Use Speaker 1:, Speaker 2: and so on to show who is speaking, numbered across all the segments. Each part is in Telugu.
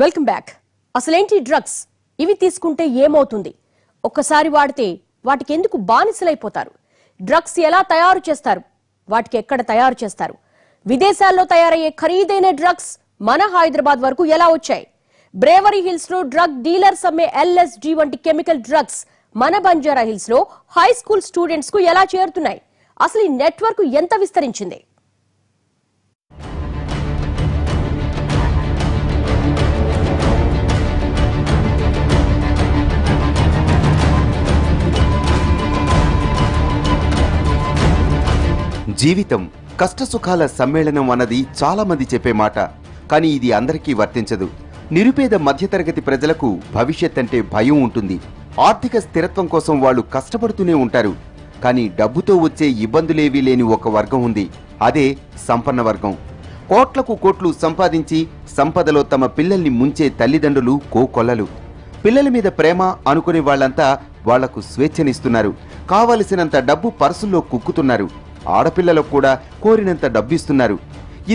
Speaker 1: వెల్కమ్ బ్యాక్ అసలేంటి డ్రగ్స్ ఇవి తీసుకుంటే ఏమవుతుంది? ఒక్కసారి వాడితే వాటికి ఎందుకు బానిసలైపోతారు? డ్రగ్స్ ఎలా తయారు చేస్తారు? వాటికి ఎక్కడ తయారు చేస్తారు? విదేశాల్లో తయారయ్యే ఖరీదైన డ్రగ్స్ మన హైదరాబాద్ వరకు ఎలా వచ్చాయి? బ్రేవరీ హిల్స్లో డ్రగ్ డీలర్స్ అమ్మే ఎల్ఎస్డి వంటి కెమికల్ డ్రగ్స్ మన బంజారా హిల్స్లో హై స్కూల్ స్టూడెంట్స్కు ఎలా చేరుతున్నాయి? అసలు ఈ నెట్వర్క్ ఎంత విస్తరించింది?
Speaker 2: జీవితం కష్టసుఖాల సమ్మేళనం అన్నది చాలామంది చెప్పే మాట. కానీ ఇది అందరికీ వర్తించదు. నిరుపేద మధ్యతరగతి ప్రజలకు భవిష్యత్ అంటే భయం ఉంటుంది. ఆర్థిక స్థిరత్వం కోసం వాళ్ళు కష్టపడుతూనే ఉంటారు. కానీ డబ్బుతో వచ్చే ఇబ్బందులేవీ లేని ఒక వర్గం ఉంది. అదే సంపన్న వర్గం. కోట్లకు కోట్లు సంపాదించి సంపదలో తమ పిల్లల్ని ముంచే తల్లిదండ్రులు కోకొల్లలు. పిల్లల మీద ప్రేమ అనుకునే వాళ్ళంతా వాళ్ళకు స్వేచ్ఛనిస్తున్నారు. కావలసినంత డబ్బు పర్సుల్లో కుక్కుతున్నారు. ఆడపిల్లలకు కూడా కోరినంత డబ్బిస్తున్నారు.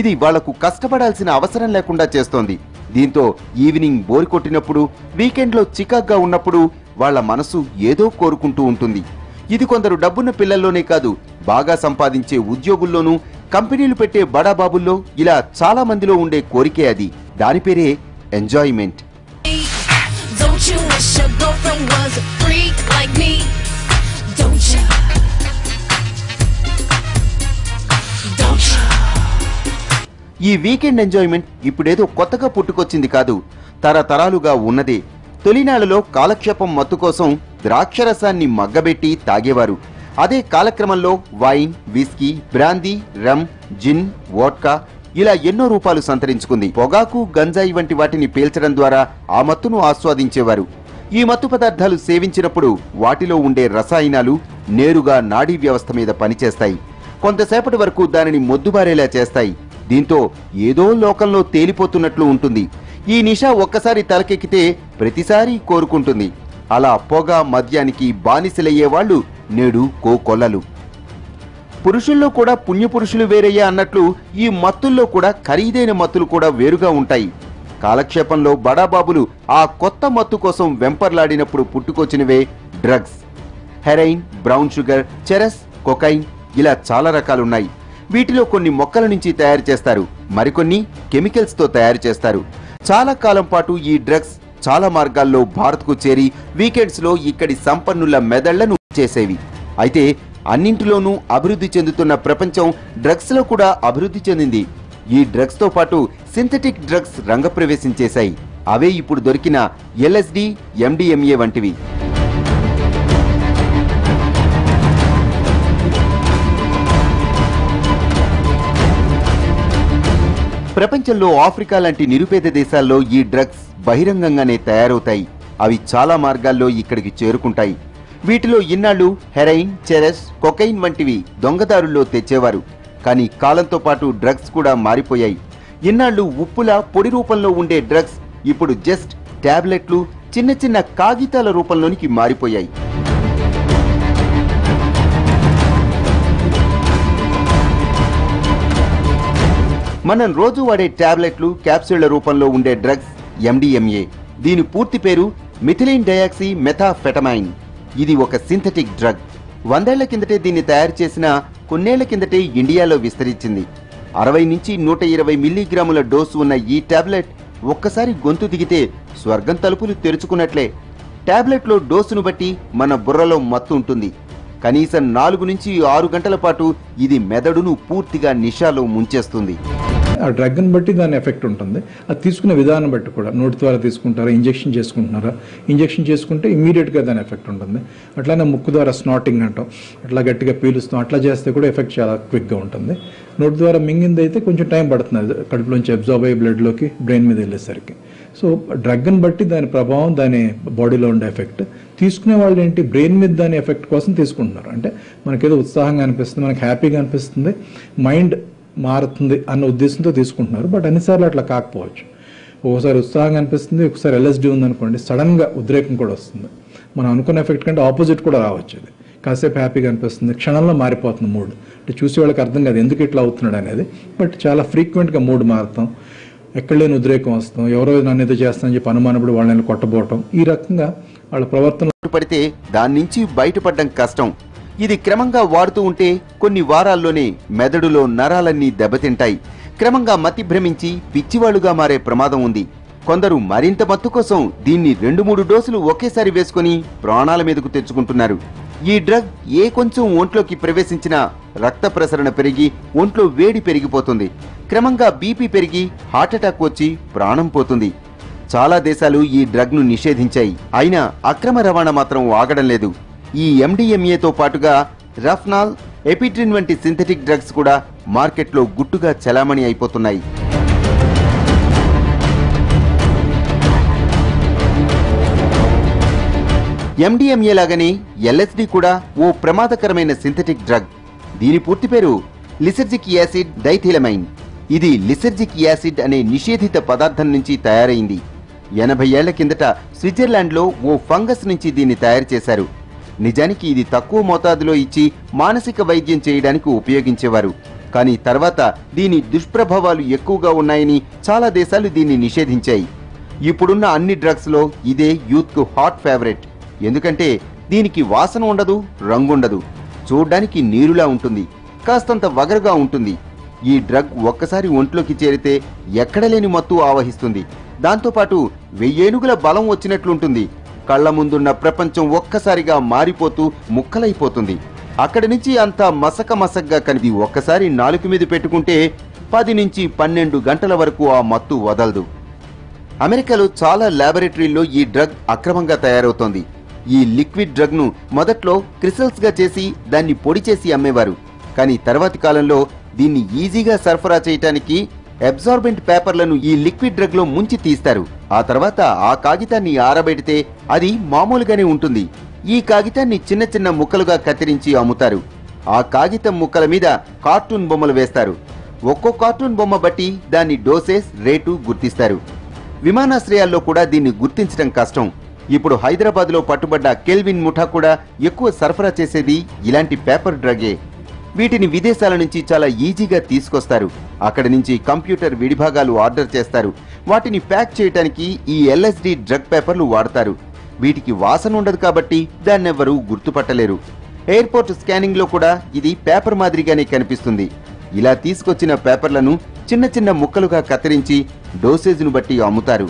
Speaker 2: ఇది వాళ్ళకు కష్టపడాల్సిన అవసరం లేకుండా చేస్తోంది. దీంతో ఈవినింగ్ బోర్ కొట్టినప్పుడు వీకెండ్లో చికాగ్గా ఉన్నప్పుడు వాళ్ళ మనసు ఏదో కోరుకుంటూ ఉంటుంది. ఇది కొందరు డబ్బున్న పిల్లల్లోనే కాదు బాగా సంపాదించే ఉద్యోగుల్లోనూ కంపెనీలు పెట్టే బడాబాబుల్లో ఇలా చాలా మందిలో ఉండే కోరికే అది. దాని పేరే ఎంజాయ్మెంట్. ఈ వీకెండ్ ఎంజాయ్మెంట్ ఇప్పుడేదో కొత్తగా పుట్టుకొచ్చింది కాదు. తరతరాలుగా ఉన్నదే. తొలినాళ్ళలో కాలక్షేపం మత్తు కోసం ద్రాక్షరసాన్ని మగ్గబెట్టి తాగేవారు. అదే కాలక్రమంలో wine whisky brandy rum gin vodka ఇలా ఎన్నో రూపాలు సంతరించుకుంది. పొగాకు గంజాయి వంటి వాటిని పీల్చడం ద్వారా ఆ మత్తును ఆస్వాదించేవారు. ఈ మత్తు పదార్థాలు సేవించినప్పుడు వాటిలో ఉండే రసాయనాలు నేరుగా నాడీ వ్యవస్థ మీద పనిచేస్తాయి. కొంతసేపటి వరకు దానిని మొద్దుబారేలా చేస్తాయి. దీంతో ఏదో లోకంలో తేలిపోతున్నట్లు ఉంటుంది. ఈ నిష ఒక్కసారి తలకెక్కితే ప్రతిసారి కోరుకుంటుంది. అలా పొగ మద్యానికి బానిసలయ్యే వాళ్ళు నేడు కోకొల్లలు. పురుషుల్లో కూడా పుణ్యపురుషులు వేరయ్యా అన్నట్లు ఈ మత్తుల్లో కూడా ఖరీదైన మత్తులు కూడా వేరుగా ఉంటాయి. కాలక్షేపంలో బడాబాబులు ఆ కొత్త మత్తు కోసం వెంపర్లాడినప్పుడు పుట్టుకొచ్చినవే drugs. Heroin brown sugar charas cocaine ఇలా చాలా రకాలున్నాయి. వీటిలో కొన్ని మొక్కల నుంచి తయారు చేస్తారు. మరికొన్ని కెమికల్స్తో తయారు చేస్తారు. చాలా కాలం పాటు ఈ డ్రగ్స్ చాలా మార్గాల్లో భారత్కు చేరి వీకెండ్స్లో ఇక్కడి సంపన్నుల మెదళ్ళను చేసేవి. అయితే అన్నింటిలోనూ అభివృద్ధి చెందుతున్న ప్రపంచం డ్రగ్స్లో కూడా అభివృద్ధి చెందింది. ఈ డ్రగ్స్తో పాటు సింథటిక్ డ్రగ్స్ రంగప్రవేశం చేశాయి. అవే ఇప్పుడు దొరికిన ఎల్ఎస్డి ఎండిఎంఏ వంటివి. ప్రపంచంలో ఆఫ్రికా లాంటి నిరుపేద దేశాల్లో ఈ డ్రగ్స్ బహిరంగంగానే తయారవుతాయి. అవి చాలా మార్గాల్లో ఇక్కడికి చేరుకుంటాయి. వీటిలో ఇన్నాళ్ళు హెరైన్ చెరస్ కొకైన్ వంటివి దొంగదారుల్లో తెచ్చేవారు. కానీ కాలంతో పాటు డ్రగ్స్ కూడా మారిపోయాయి. ఇన్నాళ్ళు ఉప్పుల పొడి రూపంలో ఉండే డ్రగ్స్ ఇప్పుడు జస్ట్ టాబ్లెట్లు చిన్న చిన్న కాగితాల రూపంలోనికి మారిపోయాయి. మనం రోజు వాడే ట్యాబ్లెట్లు క్యాప్సూళ్ళ రూపంలో ఉండే డ్రగ్స్ ఎండిఎంఏ దీని పూర్తి పేరు మిథిలిన్ డయాక్సీ మెథాఫెటమైన్. ఇది ఒక సింథటిక్ డ్రగ్. వందేళ్ళ కిందటే దీన్ని తయారు చేసిన కొన్నేళ్ళ కిందటే ఇండియాలో విస్తరించింది. అరవై నుంచి నూట ఇరవై మిల్లీగ్రాముల డోసు ఉన్న ఈ టాబ్లెట్ ఒక్కసారి గొంతు దిగితే స్వర్గం తలుపులు తెరుచుకున్నట్లే. టాబ్లెట్లో డోసును బట్టి మన బుర్రలో మత్తు ఉంటుంది. కనీసం నాలుగు నుంచి ఆరు గంటల పాటు ఇది మెదడును పూర్తిగా నిషాలో ముంచేస్తుంది.
Speaker 3: ఆ డ్రగ్ని బట్టి దాని ఎఫెక్ట్ ఉంటుంది. అది తీసుకునే విధానం బట్టి కూడా. నోటి ద్వారా తీసుకుంటారా ఇంజెక్షన్ చేసుకుంటున్నారా? ఇంజెక్షన్ చేసుకుంటే ఇమీడియట్గా దాని ఎఫెక్ట్ ఉంటుంది. అట్లానే ముక్కు ద్వారా స్నాటింగ్ అంటాం. అట్లా గట్టిగా పీలుస్తాం. అట్లా చేస్తే కూడా ఎఫెక్ట్ చాలా క్విక్గా ఉంటుంది. నోటి ద్వారా మింగింది అయితే కొంచెం టైం పడుతుంది. అది కడుపులోంచి అబ్జార్బ్ అయ్యే బ్లడ్లోకి బ్రెయిన్ మీద వెళ్ళేసరికి. సో డ్రగ్ని బట్టి దాని ప్రభావం దాని బాడీలో ఉండే ఎఫెక్ట్. తీసుకునే వాళ్ళు ఏంటి? బ్రెయిన్ మీద దాని ఎఫెక్ట్ కోసం తీసుకుంటున్నారు. అంటే మనకేదో ఉత్సాహంగా అనిపిస్తుంది మనకి హ్యాపీగా అనిపిస్తుంది. మైండ్ మారుతుంది అన్న ఉద్దేశంతో తీసుకుంటున్నారు. బట్ అన్నిసార్లు అట్లా కాకపోవచ్చు. ఒకసారి ఉత్సాహంగా అనిపిస్తుంది ఒకసారి ఎల్ఎస్డి ఉందనుకోండి సడన్గా ఉద్రేకం కూడా వస్తుంది. మనం అనుకున్న ఎఫెక్ట్ కంటే ఆపోజిట్ కూడా రావచ్చు అది. కాసేపు హ్యాపీగా అనిపిస్తుంది క్షణంలో మారిపోతుంది మూడ్. అంటే చూసే వాళ్ళకి అర్థం కాదు ఎందుకు ఇట్లా అవుతున్నాడు అనేది. బట్ చాలా ఫ్రీక్వెంట్గా మూడ్ మారుతాం. ఎక్కడ లేని ఉద్రేకం వస్తాం. ఎవరో నన్ను ఏదో చేస్తానని చెప్పి అనుమానప్పుడు వాళ్ళని కొట్టబోవటం. ఈ రకంగా వాళ్ళ ప్రవర్తన
Speaker 2: పడితే దాని నుంచి బయటపడడం కష్టం. ఇది క్రమంగా వాడుతూ ఉంటే కొన్ని వారాల్లోనే మెదడులో నరాలన్నీ దెబ్బతింటాయి. క్రమంగా మతి భ్రమించి పిచ్చివాళ్ళుగా మారే ప్రమాదం ఉంది. కొందరు మరింత మత్తు కోసం దీన్ని రెండు మూడు డోసులు ఒకేసారి వేసుకొని ప్రాణాల మీదకు తెచ్చుకుంటున్నారు. ఈ డ్రగ్ ఏ కొంచెం ఒంట్లోకి ప్రవేశించినా రక్త ప్రసరణ పెరిగి ఒంట్లో వేడి పెరిగిపోతుంది. క్రమంగా బీపీ పెరిగి హార్ట్అటాక్ వచ్చి ప్రాణం పోతుంది. చాలా దేశాలు ఈ డ్రగ్ను నిషేధించాయి. అయినా అక్రమ రవాణా మాత్రం ఆగడం లేదు. ఈ ఎండిఎంఏతో పాటుగా రఫ్నాల్ ఎపిట్రిన్ వంటి సింథటిక్ డ్రగ్స్ కూడా మార్కెట్లో గుట్టుగా చలామణి అయిపోతున్నాయి. ఎండిఎంఏ లాగానే ఎల్ఎస్డి కూడా ఓ ప్రమాదకరమైన సింథటిక్ డ్రగ్. దీని పూర్తి పేరు లిసర్జిక్ యాసిడ్ డైథిలమైన్. ఇది లిసర్జిక్ యాసిడ్ అనే నిషేధిత పదార్థం నుంచి తయారైంది. ఎనభై ఏళ్ళ కిందట స్విట్జర్లాండ్లో ఓ ఫంగస్ నుంచి దీన్ని తయారు చేశారు. నిజానికి ఇది తక్కువ మోతాదులో ఇచ్చి మానసిక వైద్యం చేయడానికి ఉపయోగించేవారు. కానీ తర్వాత దీని దుష్ప్రభావాలు ఎక్కువగా ఉన్నాయని చాలా దేశాలు దీన్ని నిషేధించాయి. ఇప్పుడున్న అన్ని డ్రగ్స్లో ఇదే యూత్కు హాట్ ఫేవరెట్. ఎందుకంటే దీనికి వాసన ఉండదు రంగుండదు. చూడ్డానికి నీరులా ఉంటుంది కాస్తంత వగరుగా ఉంటుంది. ఈ డ్రగ్ ఒక్కసారి ఒంట్లోకి చేరితే ఎక్కడలేని మత్తు ఆవహిస్తుంది. దాంతోపాటు వెయ్యేనుగుల బలం వచ్చినట్లుంటుంది. కళ్ళ ముందున్న ప్రపంచం ఒక్కసారిగా మారిపోతూ ముక్కలైపోతుంది. అక్కడి నుంచి అంతా మసక మసగ్గా కనిపి ఒక్కసారి నాలుగు మీద పెట్టుకుంటే పది నుంచి పన్నెండు గంటల వరకు ఆ మత్తు వదలదు. అమెరికాలో చాలా ల్యాబొరేటరీల్లో ఈ డ్రగ్ అక్రమంగా తయారవుతోంది. ఈ లిక్విడ్ డ్రగ్ను మొదట్లో క్రిసల్స్గా చేసి దాన్ని పొడి చేసి అమ్మేవారు. కానీ తర్వాతి కాలంలో దీన్ని ఈజీగా సరఫరా చేయటానికి అబ్జార్బెంట్ పేపర్లను ఈ లిక్విడ్ డ్రగ్లో ముంచి తీస్తారు. ఆ తర్వాత ఆ కాగితాన్ని ఆరబెడితే అది మామూలుగానే ఉంటుంది. ఈ కాగితాన్ని చిన్న చిన్న ముక్కలుగా కత్తిరించి అమ్ముతారు. ఆ కాగితం ముక్కల మీద కార్టూన్ బొమ్మలు వేస్తారు. ఒక్కో కార్టూన్ బొమ్మ బట్టి దాని డోసేస్ రేటు గుర్తిస్తారు. విమానాశ్రయాల్లో కూడా దీన్ని గుర్తించడం కష్టం. ఇప్పుడు హైదరాబాద్లో పట్టుబడ్డ కెల్విన్ ముఠా కూడా ఎక్కువ సరఫరా చేసేది ఇలాంటి పేపర్ డ్రగే. వీటిని విదేశాల నుంచి చాలా ఈజీగా తీసుకొస్తారు. అక్కడి నుంచి కంప్యూటర్ విడిభాగాలు ఆర్డర్ చేస్తారు. వాటిని ప్యాక్ చేయడానికి ఈ ఎల్ఎస్డి డ్రగ్ పేపర్లు వాడతారు. వీటికి వాసన ఉండదు కాబట్టి దాన్నెవ్వరూ గుర్తుపట్టలేరు. ఎయిర్పోర్ట్ స్కానింగ్లో కూడా ఇది పేపర్ మాదిరిగానే కనిపిస్తుంది. ఇలా తీసుకొచ్చిన పేపర్లను చిన్న చిన్న ముక్కలుగా కత్తిరించి డోసేజ్ను బట్టి అమ్ముతారు.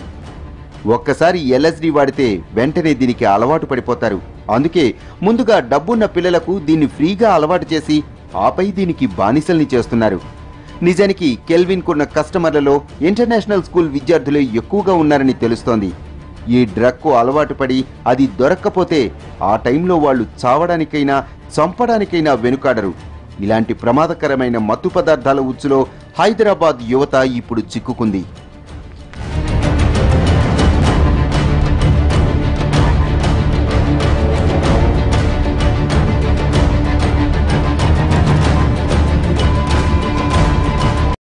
Speaker 2: ఒక్కసారి ఎల్ఎస్డి వాడితే వెంటనే దీనికి అలవాటు పడిపోతారు. అందుకే ముందుగా డబ్బున్న పిల్లలకు దీన్ని ఫ్రీగా అలవాటు చేసి ఆపై దీనికి బానిసల్ని చేస్తున్నారు. నిజానికి కెల్విన్ కున్న కస్టమర్లలో ఇంటర్నేషనల్ స్కూల్ విద్యార్థులే ఎక్కువగా ఉన్నారని తెలుస్తోంది. ఈ డ్రగ్కు అలవాటు పడి అది దొరక్కపోతే ఆ టైంలో వాళ్ళు చావడానికైనా చంపడానికైనా వెనుకాడరు. ఇలాంటి ప్రమాదకరమైన మత్తు పదార్థాల ఉచ్చులో హైదరాబాద్ యువత ఇప్పుడు చిక్కుకుంది.